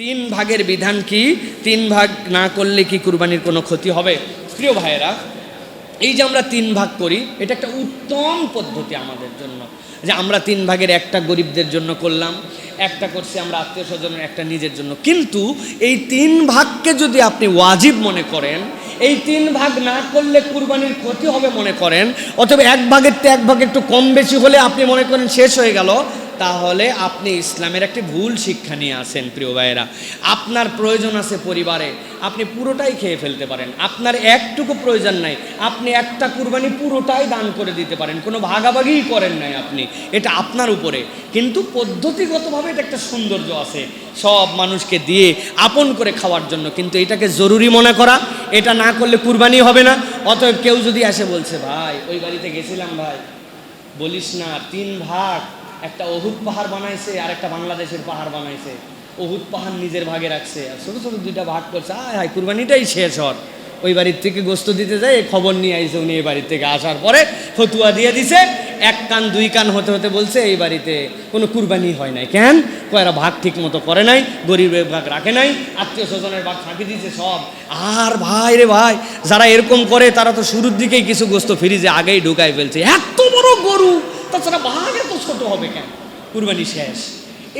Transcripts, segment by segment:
তিন ভাগের বিধান কি? তিন ভাগ না করলে কি কুরবানির কোনো ক্ষতি হবে? প্রিয় ভাইয়েরা, এই যে আমরা তিন ভাগ করি, এটা একটা উত্তম পদ্ধতি আমাদের জন্য। যে আমরা তিন ভাগের একটা গরিবদের জন্য করলাম, একটা করছি আমরা আত্মীয় স্বজনের, একটা নিজের জন্য। কিন্তু এই তিন ভাগকে যদি আপনি ওয়াজিব মনে করেন, এই তিন ভাগ না করলে কুরবানির ক্ষতি হবে মনে করেন, অথবা এক ভাগের তো এক ভাগ একটু কম বেশি হলে আপনি মনে করেন শেষ হয়ে গেল তাহলে আপনি ইসলামের একটি ভুল শিক্ষা নিয়ে আসেন, প্রিয় ভাইয়েরা। আপনার প্রয়োজন আছে পরিবারে, আপনি পুরোটাই খেয়ে ফেলতে পারেন। আপনার একটুকু প্রয়োজন নাই, আপনি একটা কুরবানি পুরোটাই দান করে দিতে পারেন। কোনো ভাগাভাগিই করেন নাই আপনি, এটা আপনার উপরে। কিন্তু পদ্ধতিগতভাবে এটা একটা সৌন্দর্য আছে, সব মানুষকে দিয়ে আপন করে খাওয়ার জন্য। কিন্তু এটাকে জরুরি মনে করা, এটা না করলে কুরবানি হবে না। অতএব কেউ যদি আসে বলছে, ভাই, ওই বাড়িতে গেছিলাম ভাই। বলিস না, তিন ভাগ। একটা অহুদ পাহাড় বানাইছে আর একটা বাংলাদেশের পাহাড় বানাইছে। অহুদ পাহাড় নিজের ভাগে রাখছে। আর ছোটো ছোটো দুইটা ভাগ করছে, আয় হায়, কুরবানিটাই শেষ হর ওই বাড়ির থেকে গোস্ত দিতে যায়, এই খবর নিয়ে আইছে উনি এই বাড়ির থেকে। আসার পরে ফতুয়া দিয়ে দিছে, এক কান, দুই কান হতে হতে বলছে, এই বাড়িতে কোনো কুরবানি হয় নাই। কেন? কয়েরা ভাগ ঠিক মতো করে নাই গরিবের ভাগ রাখে নাই, আত্মীয় স্বজনের ভাগ ফাঁকি দিয়েছে সব। আর ভাই রে ভাই, যারা এরকম করে, তারা তো শুরুর দিকেই কিছু গোস্ত ফ্রিজে আগেই ঢুকাই ফেলছে। এত বড় গরু, তাছাড়া ভাগ ছোট হবে কেন? কুরবানি শেষ।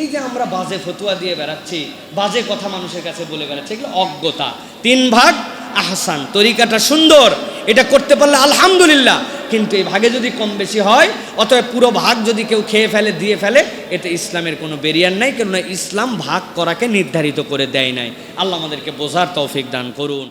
এই যে আমরা বাজে ফতুয়া দিয়ে বেড়াচ্ছি, বাজে কথা মানুষের কাছে বলে বেড়াচ্ছি, এগুলো অজ্ঞতা। তিন ভাগ আহসান, তরিকাটা সুন্দর। এটা করতে পারলে আলহামদুলিল্লাহ, কিন্তু এই ভাগে যদি কম বেশি হয়, অতএব পুরো ভাগ যদি কেউ খেয়ে ফেলে, দিয়ে ফেলে, এতে ইসলামের কোনো বেরিয়ার নাই, কেননা ইসলাম ভাগ করাকে নির্ধারিত করে দেয় নাই। আল্লাহ আমাদেরকে বোঝার তৌফিক দান করুন।